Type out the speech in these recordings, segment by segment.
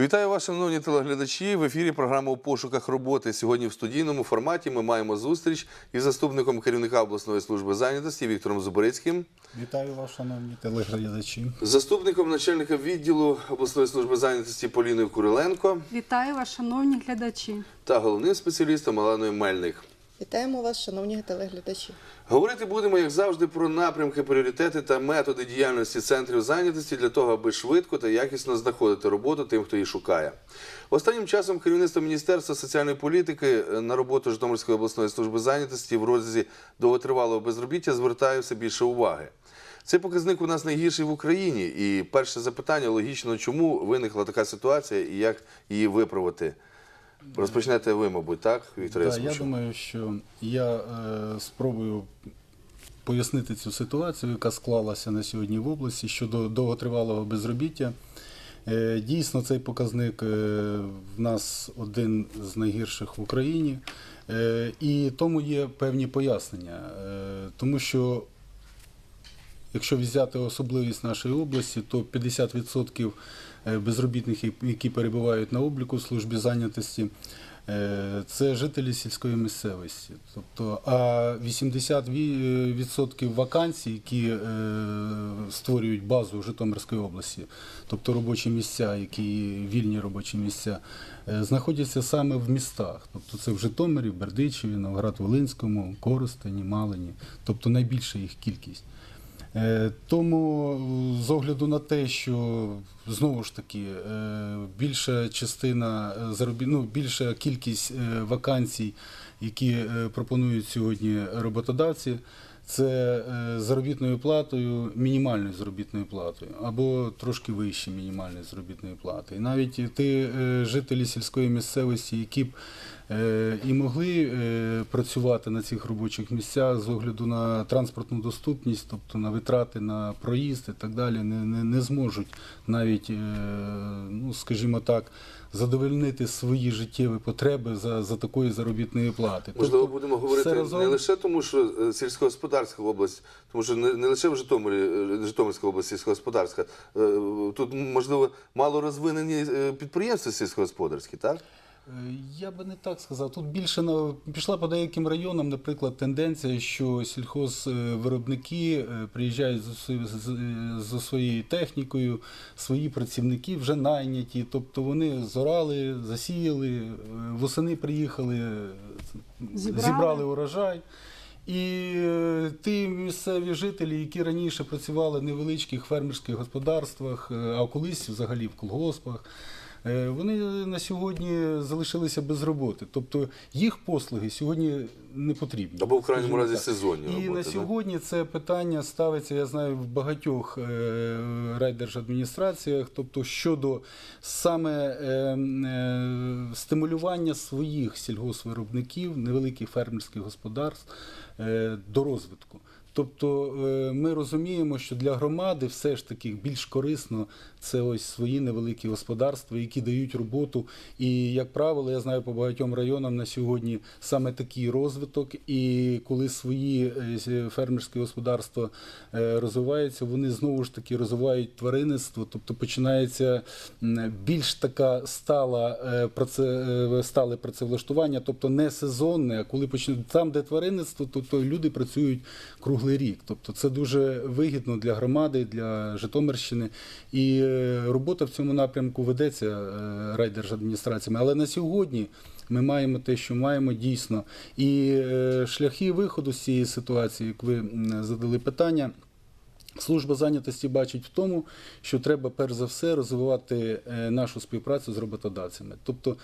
Вітаю вас, шановні телеглядачі. В ефірі програма у пошуках роботи. Сьогодні в студійному форматі ми маємо зустріч із заступником керівника обласної служби зайнятості Віктором Зуборицьким, Вітаю вас, шановні телеглядачі. заступником начальника відділу обласної служби зайнятості Поліною Куриленко Вітаю вас, шановні глядачі. та головним спеціалістом Аланою Мельник. Вітаємо вас, шановні телеглядачі. Говорити будемо, як завжди, про напрямки, пріоритети та методи діяльності центрів зайнятості для того, аби швидко та якісно знаходити роботу тим, хто її шукає. Останнім часом керівництво Міністерства соціальної політики е, на роботу Житомирської обласної служби зайнятості в розрізі довготривалого безробіття звертає все більше уваги. Цей показник у нас найгірший в Україні. І перше запитання логічно, чому виникла така ситуація і як її виправити? Розпочнете ви, мабуть, так, Віктор Да, я думаю, що я е, спробую пояснити цю ситуацію, яка склалася на сьогодні в області щодо довготривалого безробіття. Е, дійсно, цей показник е, в нас один з найгірших в Україні. Е, і тому є певні пояснення. Е, тому що Якщо взяти особливість нашої області, то 50% безробітних, які перебувають на обліку в службі зайнятості, е, це жителі сільської місцевості. Тобто, а 80% вакансій, які е, створюють базу Житомирської області, тобто робочі місця, які вільні робочі місця, е, знаходяться саме в містах. Тобто це в Житомирі, Бердичеві, Новоград-Волинському, Коростені, Малині, тобто найбільша їх кількість. Е, Тому з огляду на те, що знову ж таки е, більша частина е, ну, більша кількість вакансій, які пропонують сьогодні роботодавці, це заробітною платою, мінімальною заробітною платою або трошки вище мінімальної заробітної плати. І навіть е, жителі сільської місцевості, які б і могли е, працювати на цих робочих місцях з огляду на транспортну доступність, тобто на витрати на проїзд і так далі, не, не, не зможуть навіть, е, ну скажімо так, задовольнити свої життєві потреби за, за такої заробітної плати. Можливо, Тобто, будемо говорити разом- не лише тому, що е, сільськогосподарська область, тому що не, не лише в Житомирі, е, Житомирська область сільськогосподарська. Е, Тут, можливо, мало розвинені е, підприємства сільськогосподарські, так? Е, Я би не так сказав. Тут більше на пішла по деяким районам, наприклад, тенденція, що сільхозвиробники е, приїжджають за свою- з- за своєю технікою, свої працівники вже найняті, тобто вони зорали, засіяли, е, восени приїхали, Зібрали. зібрали урожай. І ті місцеві жителі, які раніше працювали в невеличких фермерських господарствах, а колись взагалі в колгоспах, вони на сьогодні залишилися без роботи. Тобто їх послуги сьогодні не потрібні. Або в крайньому разі сезонні І на сьогодні це питання ставиться, я знаю, в багатьох е, райдержадміністраціях, тобто щодо саме е, е, стимулювання своїх сільгоспвиробників, невеликих фермерських господарств е, до розвитку. Тобто е, ми розуміємо, що для громади все ж таки більш корисно це ось свої невеликі господарства, які дають роботу. І, як правило, я знаю по багатьом районам на сьогодні саме такий розвиток. І коли свої е, фермерські господарства е, розвиваються, вони знову ж таки розвивають тваринництво, тобто починається більш така стала е, е, стале працевлаштування, тобто не сезонне, а коли почне там, де тваринництво, то, то люди працюють круглий рік. Тобто це дуже вигідно для громади, для Житомирщини. І е, робота в цьому напрямку ведеться е, райдержадміністраціями. Але на сьогодні ми маємо те, що маємо дійсно. І е, шляхи виходу з цієї ситуації, як ви задали питання. Служба зайнятості бачить в тому, що треба перш за все розвивати е, нашу співпрацю з роботодавцями, тобто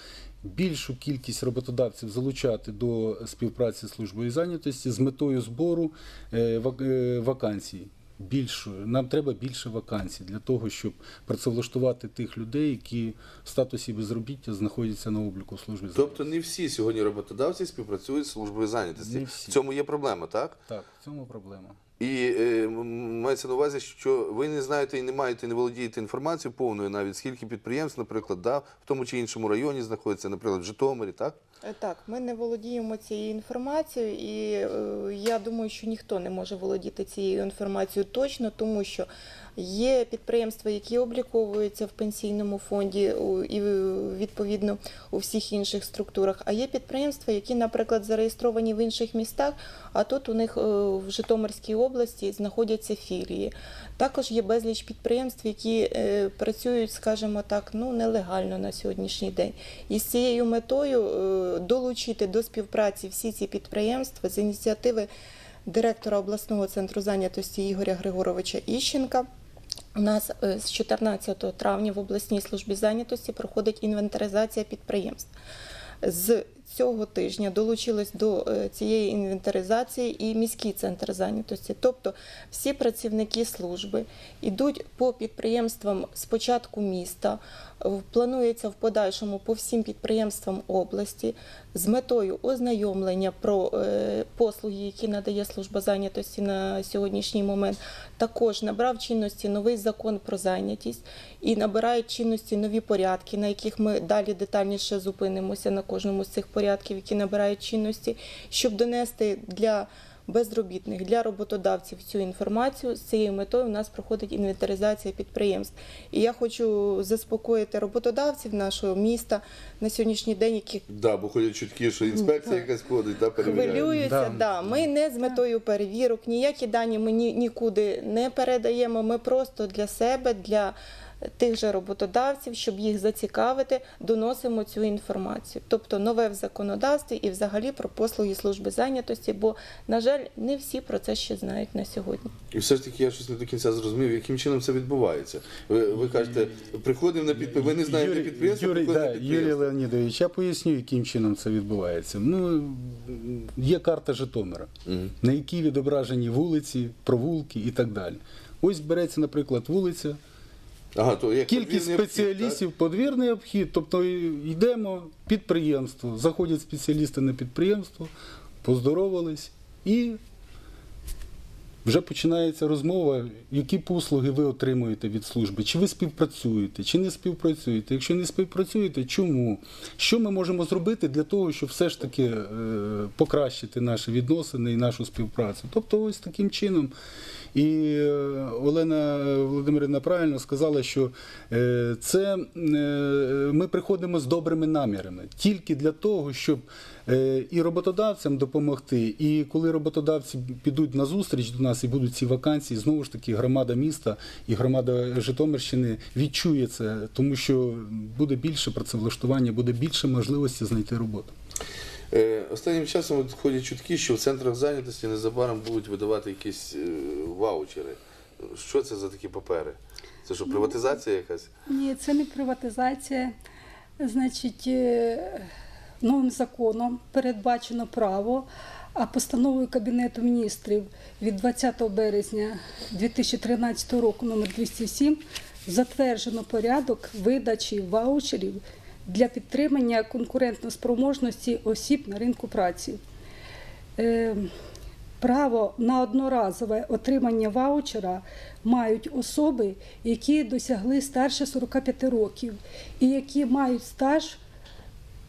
більшу кількість роботодавців залучати до співпраці з службою зайнятості з метою збору вак- вакансій. Більшою нам треба більше вакансій для того, щоб працевлаштувати тих людей, які в статусі безробіття знаходяться на обліку служби зайнятості. Тобто не всі сьогодні роботодавці співпрацюють з службою зайнятості. В цьому є проблема, так? Так, цьому проблема. І е, мається на увазі, що ви не знаєте і не маєте, не володієте інформацією повною, навіть скільки підприємств, наприклад, да, в тому чи іншому районі знаходиться, наприклад, в Житомирі, так? Е, Так, ми не володіємо цією інформацією, і е, я думаю, що ніхто не може володіти цією інформацією точно, тому що є підприємства, які обліковуються в пенсійному фонді і відповідно у всіх інших структурах. А є підприємства, які, наприклад, зареєстровані в інших містах, а тут у них е, в Житомирській області знаходяться філії. Також є безліч підприємств, які е, працюють, скажімо так, ну нелегально на сьогоднішній день. І з цією метою е, долучити до співпраці всі ці підприємства з ініціативи директора обласного центру зайнятості Ігоря Григоровича Іщенка. У нас е, з 14 травня в обласній службі зайнятості проходить інвентаризація підприємств. З цього тижня долучились до е, цієї інвентаризації і міський центр зайнятості. Тобто всі працівники служби йдуть по підприємствам спочатку міста, планується в подальшому по всім підприємствам області з метою ознайомлення про е, послуги, які надає служба зайнятості на сьогоднішній момент. Також набрав чинності новий закон про зайнятість і набирають чинності нові порядки, на яких ми далі детальніше зупинимося на кожному з цих порядків, які набирають чинності, щоб донести для безробітних для роботодавців цю інформацію з цією метою у нас проходить інвентаризація підприємств. І я хочу заспокоїти роботодавців нашого міста на сьогоднішній день, які Да, бо ходять чутки, що інспекція якась ходить, да, перевіряє. хвилюються. Да. Да. Ми не з метою перевірок, ніякі дані ми ні- нікуди не передаємо. Ми просто для себе, для тих же роботодавців, щоб їх зацікавити, доносимо цю інформацію. Тобто нове в законодавстві і взагалі про послуги служби зайнятості, бо, на жаль, не всі про це ще знають на сьогодні. І все ж таки я щось не до кінця зрозумів, яким чином це відбувається. Ви, ви кажете, приходимо на підприємство, ви не знаєте Юрій, підприємство, Юрій, да, Юрій. Леонідович, я поясню, яким чином це відбувається. Ну, є карта Житомира, Мгм. на якій відображені вулиці, провулки і так далі. Ось береться, наприклад, вулиця, Ага, то як кількість подвірний обхід, спеціалістів, подвірний обхід. Тобто йдемо підприємство, заходять спеціалісти на підприємство, поздоровались і вже починається розмова, які послуги ви отримуєте від служби, чи ви співпрацюєте, чи не співпрацюєте. Якщо не співпрацюєте, чому? Що ми можемо зробити для того, щоб все ж таки е, покращити наші відносини і нашу співпрацю? Тобто, ось таким чином. І е, Олена Володимирівна правильно сказала, що е, це е, ми приходимо з добрими намірами тільки для того, щоб і роботодавцям допомогти. І коли роботодавці підуть на зустріч до нас і будуть ці вакансії, знову ж таки громада міста і громада Житомирщини відчує це, тому що буде більше працевлаштування, буде більше можливості знайти роботу. Е, Останнім часом от ходять чутки, що в центрах зайнятості незабаром будуть видавати якісь е, ваучери. Що це за такі папери? Це що, приватизація якась? Ні, це не приватизація. Значить, е, новим законом передбачено право, а постановою Кабінету міністрів від 20 березня 2013 року номер 207 затверджено порядок видачі ваучерів для підтримання конкурентноспроможності осіб на ринку праці. Е, Право на одноразове отримання ваучера мають особи, які досягли старше 45 років і які мають стаж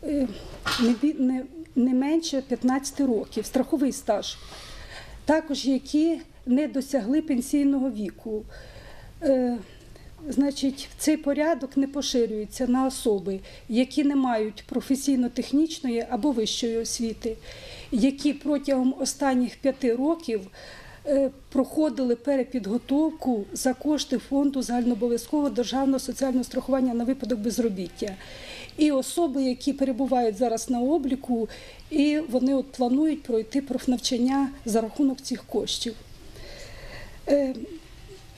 е, не, менше 15 років, страховий стаж. Також які не досягли пенсійного віку. Е, Значить, цей порядок не поширюється на особи, які не мають професійно-технічної або вищої освіти, які протягом останніх п'яти років е, проходили перепідготовку за кошти фонду загальнообов'язкового державного соціального страхування на випадок безробіття. І особи, які перебувають зараз на обліку, і вони от планують пройти профнавчання за рахунок цих коштів.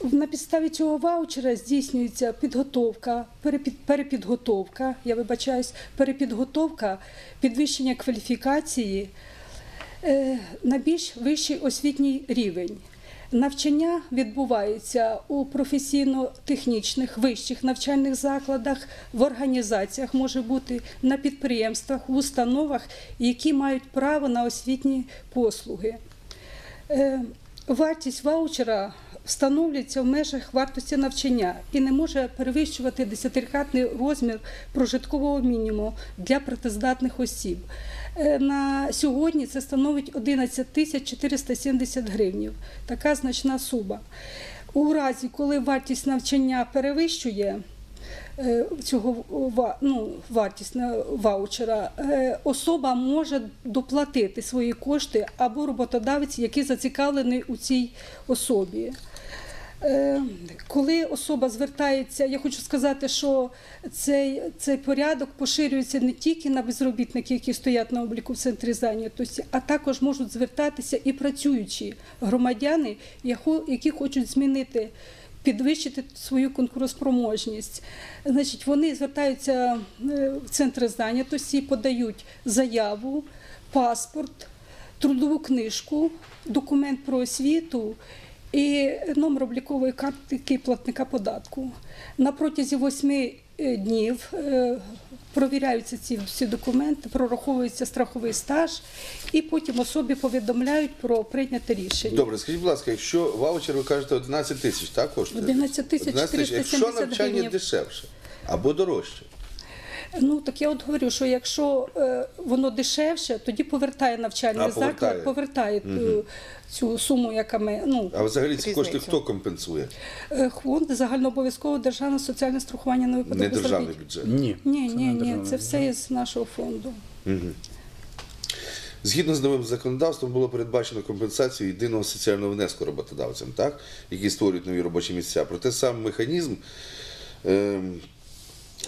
На підставі цього ваучера здійснюється підготовка, перепід- перепідготовка, я вибачаюсь, перепідготовка, підвищення кваліфікації е, на більш вищий освітній рівень. Навчання відбувається у професійно-технічних вищих навчальних закладах, в організаціях може бути на підприємствах, в установах, які мають право на освітні послуги. Е, Вартість ваучера встановлюється в межах вартості навчання і не може перевищувати десятикратний розмір прожиткового мінімуму для працездатних осіб. Е, На сьогодні це становить 11 тисяч 470 гривнів. Така значна сума. У разі, коли вартість навчання перевищує е, цього ну, вартість ваучера, е, особа може доплатити свої кошти або роботодавець, який зацікавлений у цій особі. Е, Коли особа звертається, я хочу сказати, що цей, цей порядок поширюється не тільки на безробітників, які стоять на обліку в центрі зайнятості, а також можуть звертатися і працюючі громадяни, які хочуть змінити. Підвищити свою конкурентоспроможність. Значить, вони звертаються е, в центри зайнятості, подають заяву, паспорт, трудову книжку, документ про освіту і номер облікової картки платника податку. На протязі восьми е, днів е, провіряються ці всі документи, прораховується страховий стаж, і потім особі повідомляють про прийняте рішення. Добре, скажіть, будь ласка, якщо ваучер, ви кажете, 11 тисяч, так коштує? 11 тисяч 11 Якщо навчання гривнів. дешевше або дорожче, Ну так я от говорю, що якщо е, воно дешевше, тоді повертає навчальний А, заклад, повертає е, цю суму, яка ми ну а взагалі ці кошти Різницю. хто компенсує? е, фонд загальнообов'язкового державне соціальне страхування на випадок Не державний безробіття. бюджет. Ні, Ні, це ні, ні, це все із нашого фонду. Згідно з новим законодавством було передбачено компенсацію єдиного соціального внеску роботодавцям, так? які створюють нові робочі місця. Проте сам механізм, ем,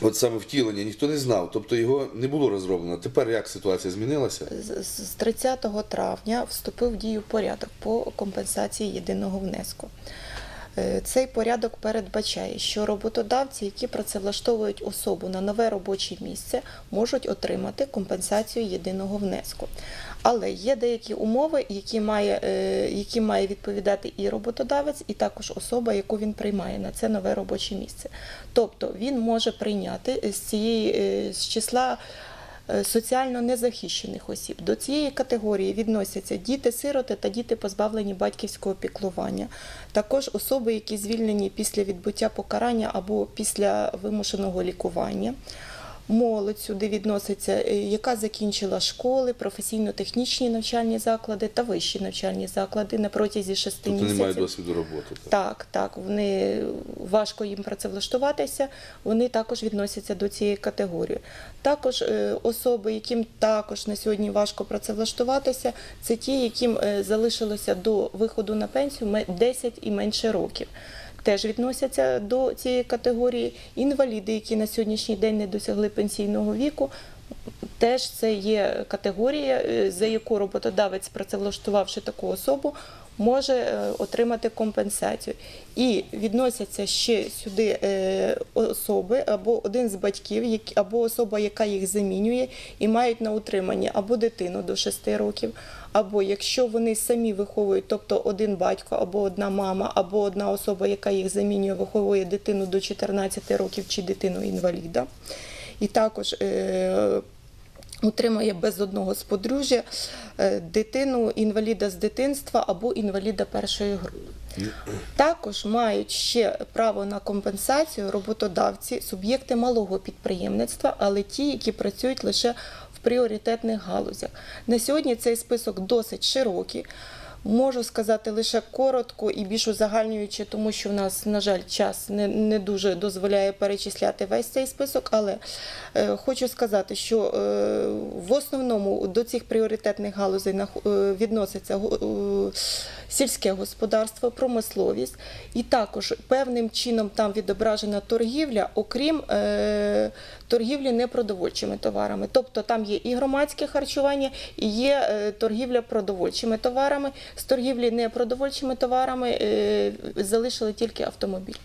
от саме втілення, ніхто не знав, тобто його не було розроблено. Тепер як ситуація змінилася? З з 30 травня вступив в дію порядок по компенсації єдиного внеску. Е, Цей порядок передбачає, що роботодавці, які працевлаштовують особу на нове робоче місце, можуть отримати компенсацію єдиного внеску. Але є деякі умови, які має, е, які має відповідати і роботодавець, і також особа, яку він приймає на це нове робоче місце. Тобто він може прийняти з цієї е, з числа соціально незахищених осіб. До цієї категорії відносяться діти-сироти та діти, позбавлені батьківського піклування. Також особи, які звільнені після відбуття покарання або після вимушеного лікування. Молодь сюди відноситься, е, яка закінчила школи, професійно-технічні навчальні заклади та вищі навчальні заклади на протязі шести Тобто місяців. немає досвіду роботи. Так? Так, так, вони важко їм працевлаштуватися, вони також відносяться до цієї категорії. Також е, особи, яким також на сьогодні важко працевлаштуватися, це ті, яким е, залишилося до виходу на пенсію ме- 10 і менше років. Теж відносяться до цієї категорії інваліди, які на сьогоднішній день не досягли пенсійного віку. Теж це є категорія, е, за яку роботодавець, працевлаштувавши таку особу, може е, отримати компенсацію. І відносяться ще сюди е, особи або один з батьків, або особа, яка їх замінює, і мають на утриманні або дитину до 6 років, або якщо вони самі виховують, тобто один батько, або одна мама, або одна особа, яка їх замінює, виховує дитину до 14 років чи дитину інваліда. І також е, утримує без одного з подружжя е, дитину інваліда з дитинства або інваліда першої групи. Також мають ще право на компенсацію роботодавці, суб'єкти малого підприємництва, але ті, які працюють лише пріоритетних галузях. На сьогодні цей список досить широкий. Можу сказати лише коротко і більш узагальнюючи, тому що в нас, на жаль, час не, не дуже дозволяє перечисляти весь цей список, але е, хочу сказати, що е, в основному до цих пріоритетних галузей нах- е, відноситься е, сільське господарство, промисловість, і також певним чином там відображена торгівля, окрім е, торгівлі непродовольчими товарами. Тобто там є і громадське харчування, і є е, торгівля продовольчими товарами. З торгівлі непродовольчими товарами е, залишили тільки автомобіль.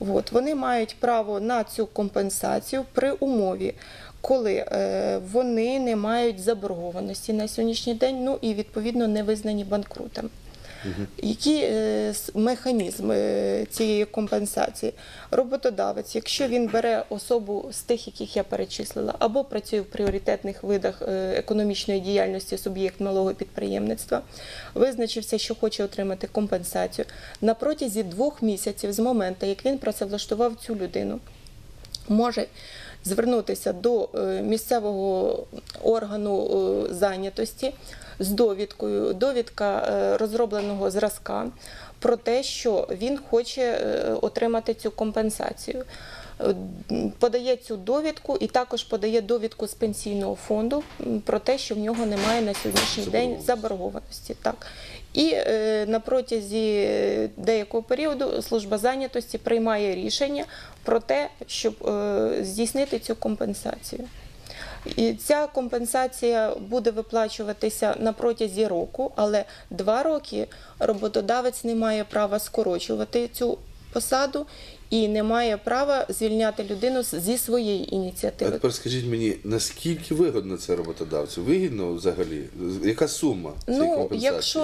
От, вони мають право на цю компенсацію при умові, коли е, вони не мають заборгованості на сьогоднішній день, ну і відповідно не визнані банкрутами. Який е, с- механізм е, цієї компенсації? Роботодавець, якщо він бере особу з тих, яких я перечислила, або працює в пріоритетних видах е, економічної діяльності суб'єкт малого підприємництва, визначився, що хоче отримати компенсацію на протязі двох місяців з моменту, як він працевлаштував цю людину, може звернутися до е, місцевого органу зайнятості з довідкою, довідка е, розробленого зразка про те, що він хоче е, отримати цю компенсацію. Е, Подає цю довідку і також подає довідку з пенсійного фонду про те, що в нього немає на сьогоднішній день Заборгованості. заборгованості. Так. І е, на протязі деякого періоду служба зайнятості приймає рішення про те, щоб е, здійснити цю компенсацію. І ця компенсація буде виплачуватися на протязі року, але два роки роботодавець не має права скорочувати цю посаду і не має права звільняти людину зі своєї ініціативи. А тепер скажіть мені, наскільки вигодно це роботодавцю? Вигідно взагалі? Яка сума цієї Ну, компенсації? якщо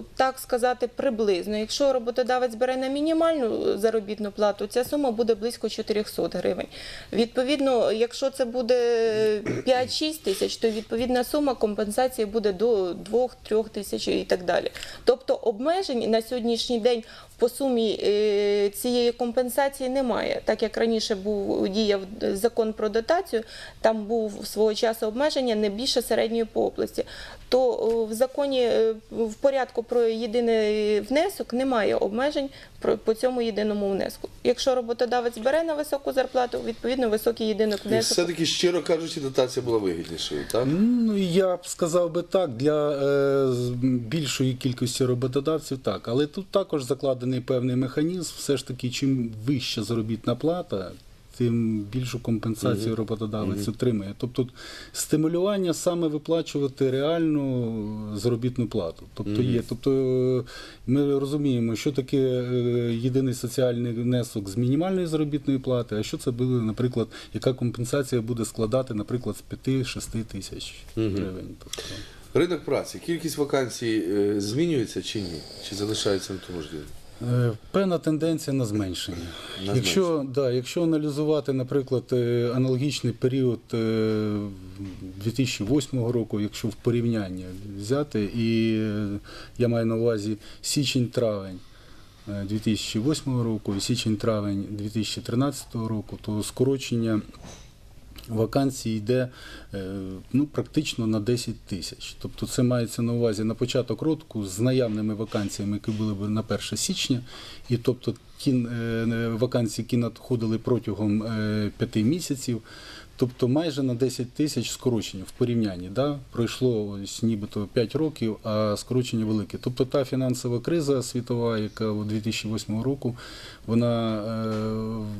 е, так сказати приблизно, якщо роботодавець бере на мінімальну заробітну плату, ця сума буде близько 400 гривень. Відповідно, якщо це буде 5-6 тисяч, то відповідна сума компенсації буде до 2-3 тисяч і так далі. Тобто обмежень на сьогоднішній день по сумі е, цієї компенсації немає. Так як раніше був діяв закон про дотацію, там був свого часу обмеження не більше середньої по області. То е, в законі е, в порядку про єдиний внесок немає обмежень по цьому єдиному внеску. Якщо роботодавець бере на високу зарплату, відповідно високий єдиний І внесок. все-таки, щиро кажучи, дотація була вигіднішою, так? Ну, я б сказав би так, для е, більшої кількості роботодавців так. Але тут також закладений певний механізм. Все ж таки, чим вища заробітна плата, тим більшу компенсацію роботодавець отримує. Тобто стимулювання саме виплачувати реальну заробітну плату. Тобто є. Тобто е, ми розуміємо, що таке е, єдиний соціальний внесок з мінімальної заробітної плати, а що це буде, наприклад, яка компенсація буде складати, наприклад, з 5-6 тисяч гривень. Тобто. Ринок праці, кількість вакансій е, змінюється чи ні? Чи залишається на тому ж рівні? Е, Певна тенденція на зменшення. На якщо, да, якщо аналізувати, наприклад, е, аналогічний період е, 2008 року, якщо в порівнянні взяти, і е, я маю на увазі січень-травень. е, 2008 року і січень-травень 2013 року, то скорочення вакансій йде е, ну, практично на 10 тисяч. Тобто це мається на увазі на початок року з наявними вакансіями, які були б на 1 січня, і тобто ті е, вакансії, які надходили протягом е, 5 місяців. Тобто майже на 10 тисяч скорочення в порівнянні. Да? Пройшло ось нібито 5 років, а скорочення велике. Тобто та фінансова криза світова, яка у 2008 року, вона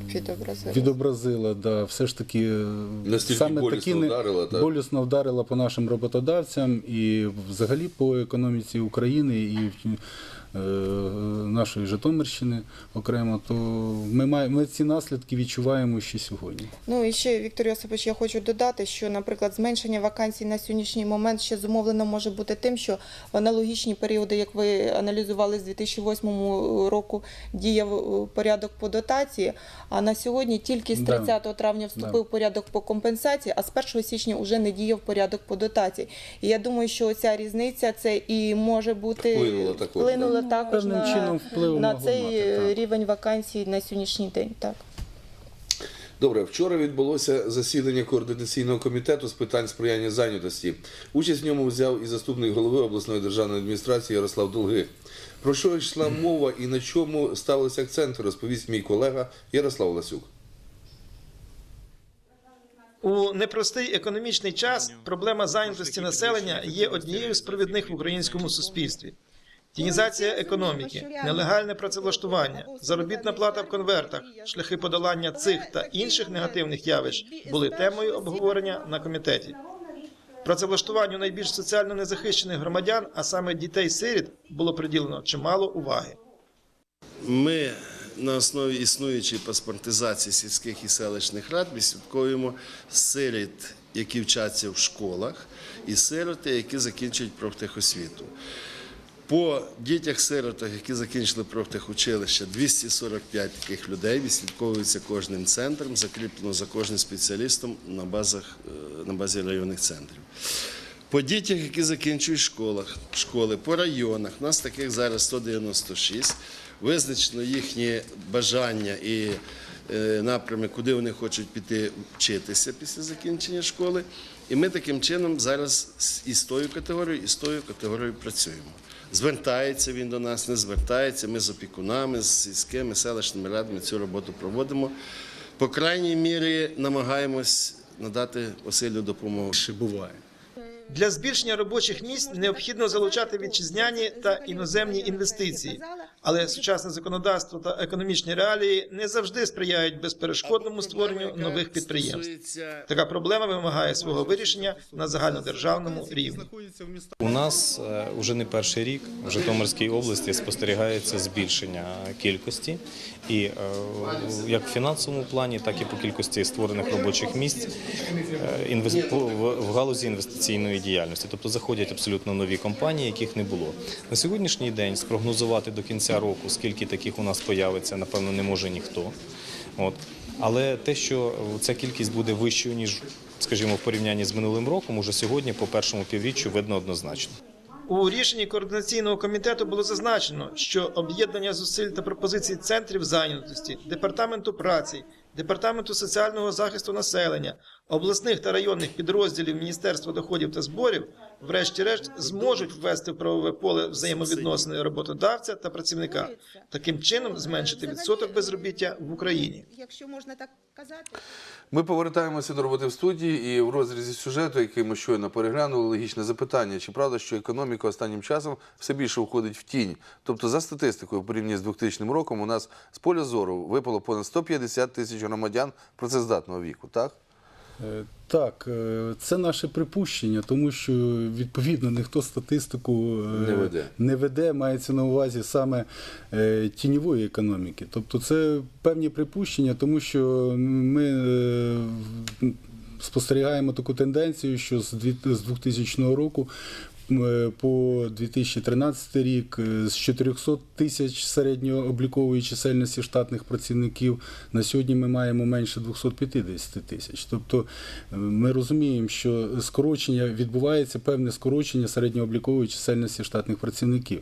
е, Відобразилась. відобразила да, все ж таки е, Настільки болісно такі не- вдарила, так? болісно вдарила по нашим роботодавцям і взагалі по економіці України і нашої Житомирщини окремо, то ми, маємо, ми ці наслідки відчуваємо ще сьогодні. Ну і ще Віктор Йосипович, я хочу додати, що, наприклад, зменшення вакансій на сьогоднішній момент ще зумовлено може бути тим, що в аналогічні періоди, як ви аналізували з 2008 року, діяв е, порядок по дотації. А на сьогодні тільки з Да. травня вступив порядок по компенсації, а з 1 січня вже не діяв порядок по дотації. І я думаю, що ця різниця це і може бути Вплинула також, вплинула також Певним на, чином вплив на могло цей мати, так. рівень вакансій на сьогоднішній день. Так. Добре, вчора відбулося засідання координаційного комітету з питань сприяння зайнятості. Участь в ньому взяв і заступник голови обласної державної адміністрації Ярослав Долги. Про що йшла мова і на чому ставилися акценти, розповість мій колега Ярослав Ласюк. У непростий економічний час проблема зайнятості населення є однією з провідних в українському суспільстві. Тінізація економіки, нелегальне працевлаштування, заробітна плата в конвертах, шляхи подолання цих та інших негативних явищ були темою обговорення на комітеті. Працевлаштуванню найбільш соціально незахищених громадян, а саме дітей-сиріт, було приділено чимало уваги. Ми на основі існуючої паспортизації сільських і селищних рад відслідковуємо сиріт, які вчаться в школах, і сироти, які закінчують профтехосвіту. По дітях-сиротах, які закінчили профтехучилище, 245 таких людей відслідковуються кожним центром, закріплено за кожним спеціалістом на, базах, е, на базі районних центрів. По дітях, які закінчують школах, школи, по районах, у нас таких зараз 196, визначено їхні бажання і е, напрями, куди вони хочуть піти вчитися після закінчення школи. І ми таким чином зараз і з тою категорією, і з тою категорією працюємо. Звертається він до нас, не звертається. Ми з опікунами, з сільськими селищними радами цю роботу проводимо. По крайній мірі намагаємось надати осилю допомогу. Ще буває. Для збільшення робочих місць необхідно залучати вітчизняні та іноземні інвестиції, але сучасне законодавство та економічні реалії не завжди сприяють безперешкодному створенню нових підприємств. Така проблема вимагає свого вирішення на загальнодержавному рівні. У нас е, уже не перший рік в Житомирській області спостерігається збільшення кількості, і е, як в фінансовому плані, так і по кількості створених робочих місць е, в галузі інвестиційної діяльності. Тобто заходять абсолютно нові компанії, яких не було. На сьогоднішній день спрогнозувати до кінця року, скільки таких у нас появиться, напевно, не може ніхто. От. Але те, що ця кількість буде вищою, ніж, скажімо, в порівнянні з минулим роком, уже сьогодні по першому півріччю видно однозначно. У рішенні координаційного комітету було зазначено, що об'єднання зусиль та пропозицій центрів зайнятості, департаменту праці, департаменту соціального захисту населення, обласних та районних підрозділів Міністерства доходів та зборів, врешті-решт, зможуть ввести в правове поле взаємовідносини роботодавця та працівника, таким чином зменшити відсоток безробіття в Україні. Якщо можна так казати. Ми повертаємося до роботи в студії і в розрізі сюжету, який ми щойно переглянули, логічне запитання: чи правда, що економіка останнім часом все більше уходить в тінь? Тобто, за статистикою, в порівнянні з 2000 роком, у нас з поля зору випало понад 150 тисяч громадян працездатного віку, так? Е, Так, е, це наше припущення, тому що відповідно ніхто статистику е, Не веде. не веде, мається на увазі саме тіньової економіки. Тобто це певні припущення, тому що ми спостерігаємо таку тенденцію, що з 2000 року по 2013 рік е, з 400 тисяч середньооблікової чисельності штатних працівників на сьогодні ми маємо менше 250 тисяч. Тобто е, ми розуміємо, що скорочення відбувається певне скорочення середньооблікової чисельності штатних працівників.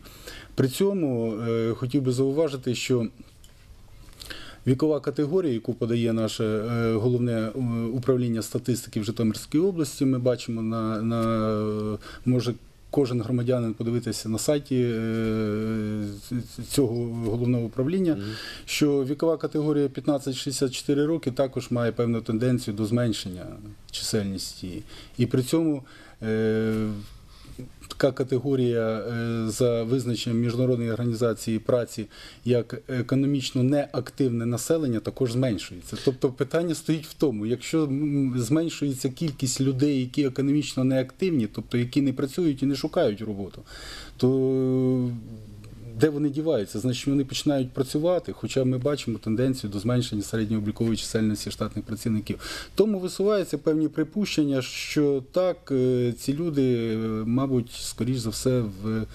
При цьому е, хотів би зауважити, що Вікова категорія, яку подає наше е, головне е, управління статистики в Житомирській області, ми бачимо на, на е, може кожен громадянин подивитися на сайті е, цього головного управління, що вікова категорія 15-64 роки також має певну тенденцію до зменшення чисельності. І при цьому е, така категорія е, за визначенням Міжнародної організації праці як економічно неактивне населення також зменшується. Тобто питання стоїть в тому, якщо зменшується кількість людей, які економічно неактивні, тобто які не працюють і не шукають роботу, то де вони діваються? Значить, вони починають працювати, хоча ми бачимо тенденцію до зменшення середньооблікової чисельності штатних працівників. Тому висуваються певні припущення, що так, е, ці люди, е, мабуть, скоріш за все, в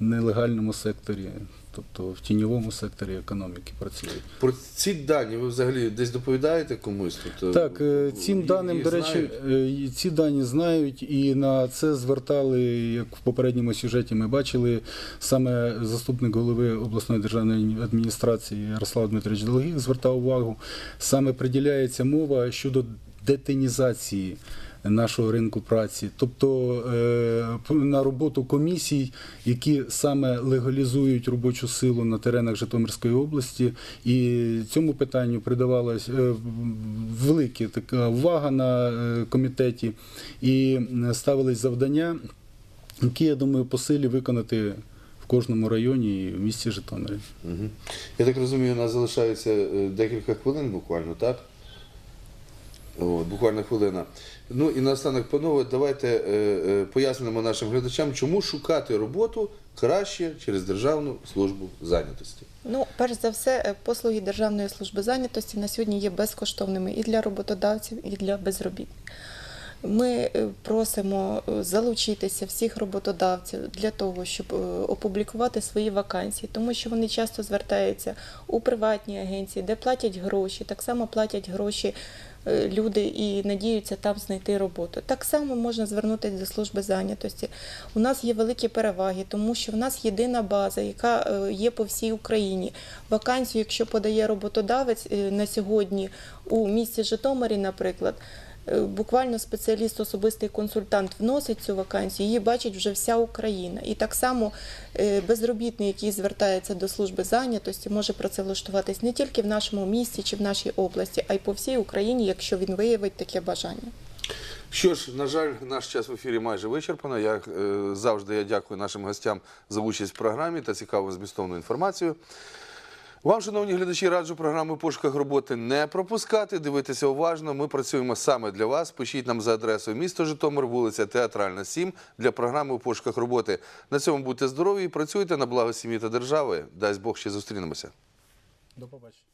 нелегальному секторі, тобто в тіньовому секторі економіки працюють. Про ці дані ви взагалі десь доповідаєте комусь? Тобто, Так, е, цим їх- даним, до речі, знають? е, ці дані знають, і на це звертали, як в попередньому сюжеті ми бачили, саме заступник голови обласної державної адміністрації Ярослав Дмитрович Долгих звертав увагу. Саме приділяється мова щодо детинізації нашого ринку праці, тобто е, на роботу комісій, які саме легалізують робочу силу на теренах Житомирської області, і цьому питанню придавалась е, велика така увага на е, комітеті, і ставились завдання, які, я думаю, по силі виконати в кожному районі і в місті Житомирі. Мгм. Я так розумію, у нас залишається декілька хвилин буквально, так? От, буквально хвилина. Ну і наостанок, панове, давайте е, е, пояснимо нашим глядачам, чому шукати роботу краще через Державну службу зайнятості. Ну, перш за все, е, послуги Державної служби зайнятості на сьогодні є безкоштовними і для роботодавців, і для безробітних. Ми е, просимо е, залучитися всіх роботодавців для того, щоб е, опублікувати свої вакансії, тому що вони часто звертаються у приватні агенції, де платять гроші, так само платять гроші люди і надіються там знайти роботу. Так само можна звернутися до служби зайнятості. У нас є великі переваги, тому що в нас єдина база, яка є по всій Україні. Вакансію, якщо подає роботодавець на сьогодні у місті Житомирі, наприклад. Е, Буквально спеціаліст, особистий консультант вносить цю вакансію, її бачить вже вся Україна. І так само е, безробітний, який звертається до служби зайнятості, може працевлаштуватись не тільки в нашому місті чи в нашій області, а й по всій Україні, якщо він виявить таке бажання. Що ж, на жаль, наш час в ефірі майже вичерпано. Як е, завжди, я дякую нашим гостям за участь в програмі та цікаву змістовну інформацію. Вам, шановні глядачі, раджу програму «В пошуках роботи не пропускати, дивитися уважно. Ми працюємо саме для вас. Пишіть нам за адресою місто Житомир, вулиця Театральна, 7 для програми у пошуках роботи. На цьому будьте здорові і працюйте на благо сім'ї та держави. Дасть Бог ще зустрінемося. До побачення.